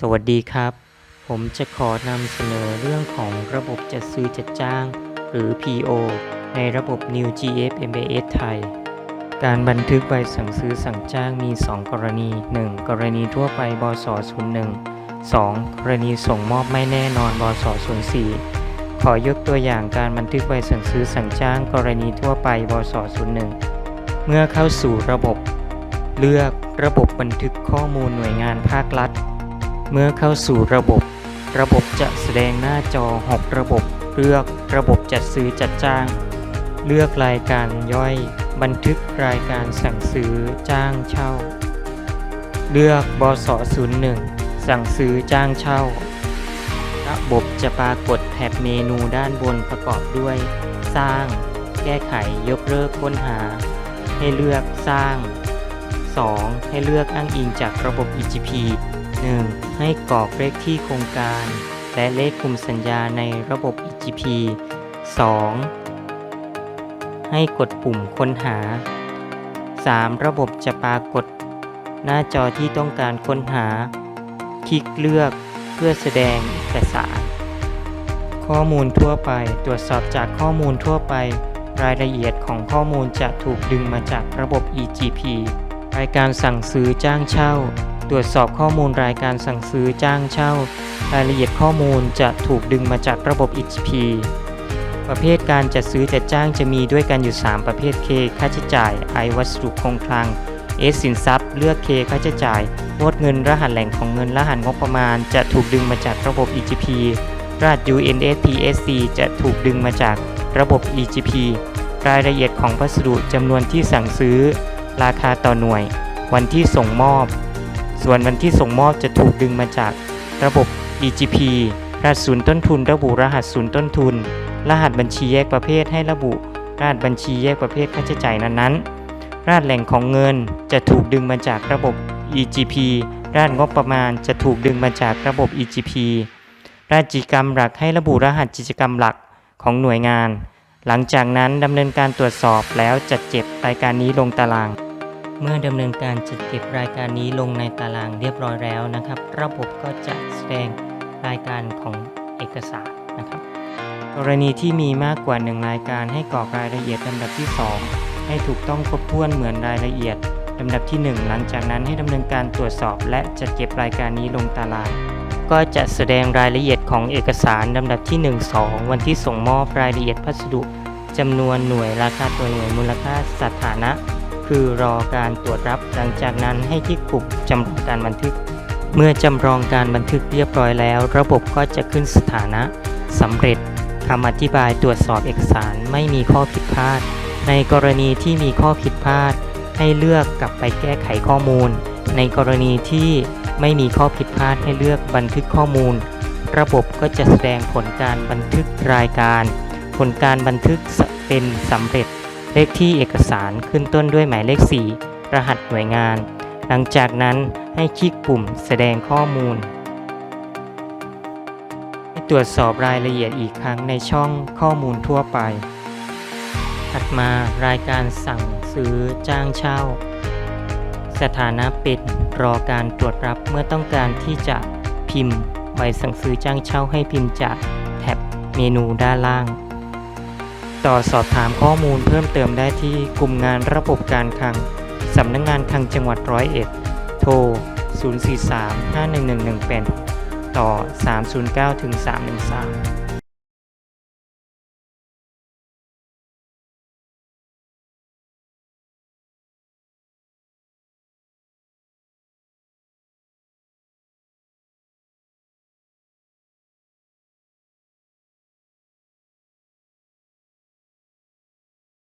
สวัสดีครับ ผมจะขอนำเสนอเรื่องของระบบจัดซื้อจัดจ้าง หรือ PO ในระบบ New GF MBS ไทย การบันทึกใบสั่งซื้อสั่งจ้างมี 2 กรณี 1. กรณีทั่วไปบส01 2. กรณีส่งมอบไม่แน่นอนบส04ขอยกตัวอย่างการบันทึกใบสั่งซื้อสั่งจ้าง กรณีทั่วไปบส01เมื่อเข้าสู่ระบบ เลือกระบบบันทึกข้อมูลหน่วยงานภาครัฐ เมื่อเข้าสู่ระบบ ระบบจะแสดงหน้าจอ 6 ระบบ เลือกระบบจัดซื้อจัดจ้าง เลือกรายการย่อย บันทึกรายการสั่งซื้อจ้างเช่า เลือกบส01 สั่งซื้อจ้างเช่า ระบบจะปรากฏแถบเมนูด้านบนประกอบด้วย สร้าง แก้ไขยกเลิกค้นหา ให้เลือกสร้าง 2. ให้เลือกอ้างอิงจากระบบ EGP 1. ให้กรอกเลขที่โครงการ และเลขคุมสัญญาในระบบ EGP 2. ให้กดปุ่มค้นหา 3. ระบบจะปรากฏ หน้าจอที่ต้องการค้นหา คลิกเลือกเพื่อแสดงเอกสาร ข้อมูลทั่วไป ตรวจสอบจากข้อมูลทั่วไป รายละเอียดของข้อมูลจะถูกดึงมาจากระบบ EGP รายการสั่งซื้อจ้างเช่า ตรวจสอบข้อมูลรายการสั่งซื้อจ้างเช่า รายละเอียดข้อมูลจะถูกดึงมาจากระบบ EGP ประเภทการจัดซื้อจัดจ้างจะมีด้วยกันอยู่ 3 ประเภท K ค่าใช้จ่าย I วัสดุคงคลัง S สินทรัพย์ เลือก K ค่าใช้จ่ายงดเงินรหัสแหล่งของเงินรหัสงบประมาณ จะถูกดึงมาจากระบบ EGP รหัส UNSPSC จะถูกดึงมาจากระบบ EGP รายละเอียดของพัสดุจำนวนที่สั่งซื้อ ราคาต่อหน่วย วันที่ส่งมอบ ส่วนวันที่ส่งมอบจะถูกดึงมาจากระบบ EGP รหัสศูนย์ต้นทุน ระบุรหัสศูนย์ต้นทุน รหัสบัญชีแยกประเภทให้ระบุ รหัสบัญชีแยกประเภทค่าใช้จ่ายนั้นๆ รหัสแหล่งของเงินจะถูกดึงมาจากระบบ EGP รหัสงบประมาณจะถูกดึงมาจากระบบ EGP รหัสกิจกรรมหลักให้ระบุรหัสกิจกรรมหลักของหน่วยงาน หลังจากนั้นดำเนินการตรวจสอบแล้วจัดเก็บรายการนี้ลงตาราง เมื่อดำเนินการจัดเก็บรายการนี้ลงในตารางเรียบร้อยแล้วนะครับ ระบบก็จะแสดงรายการของเอกสารนะครับ กรณีที่มีมากกว่า 1 รายการให้กรอกรายละเอียดลำดับที่ 2 ให้ถูกต้องครบถ้วนเหมือนรายละเอียดลำดับที่ 1 หลังจากนั้นให้ดำเนินการตรวจสอบและจัดเก็บรายการนี้ลงตาราง ก็จะแสดงรายละเอียดของเอกสารลำดับที่ 1 2 วันที่ส่งมอบรายละเอียดพัสดุจำนวนหน่วยราคาตัวหน่วยมูลค่าสถานะ คือรอการตรวจรับหลังจากนั้นให้ที่ปุ่มจำลองการบันทึก เมื่อจำลองการบันทึกเรียบร้อยแล้ว ระบบก็จะขึ้นสถานะสำเร็จคำอธิบายตรวจสอบเอกสารไม่มีข้อผิดพลาด ในกรณีที่มีข้อผิดพลาด ให้เลือกกลับไปแก้ไขข้อมูล ในกรณีที่ไม่มีข้อผิดพลาดให้เลือกบันทึกข้อมูล ระบบก็จะแสดงผลการบันทึกรายการ ผลการบันทึกเป็นสำเร็จ เลขที่เอกสารขึ้นต้นด้วยหมายเลข 4 รหัสหน่วยงาน หลังจากนั้นให้คลิกปุ่มแสดงข้อมูลให้ตรวจสอบรายละเอียดอีกครั้งในช่องข้อมูลทั่วไป ถัดมารายการสั่งซื้อจ้างเช่า สถานะปิดรอการตรวจรับเมื่อต้องการที่จะพิมพ์ใบสั่งซื้อจ้างเช่าให้พิมพ์จากแท็บเมนูด้านล่าง ต่อสอบถามข้อมูลเพิ่มเติมได้ที่กลุ่มงานระบบการคลัง สำนักงงานคลังจังหวัดร้อยเอ็ด โทร 043 511 1 8 ต่อ 309 313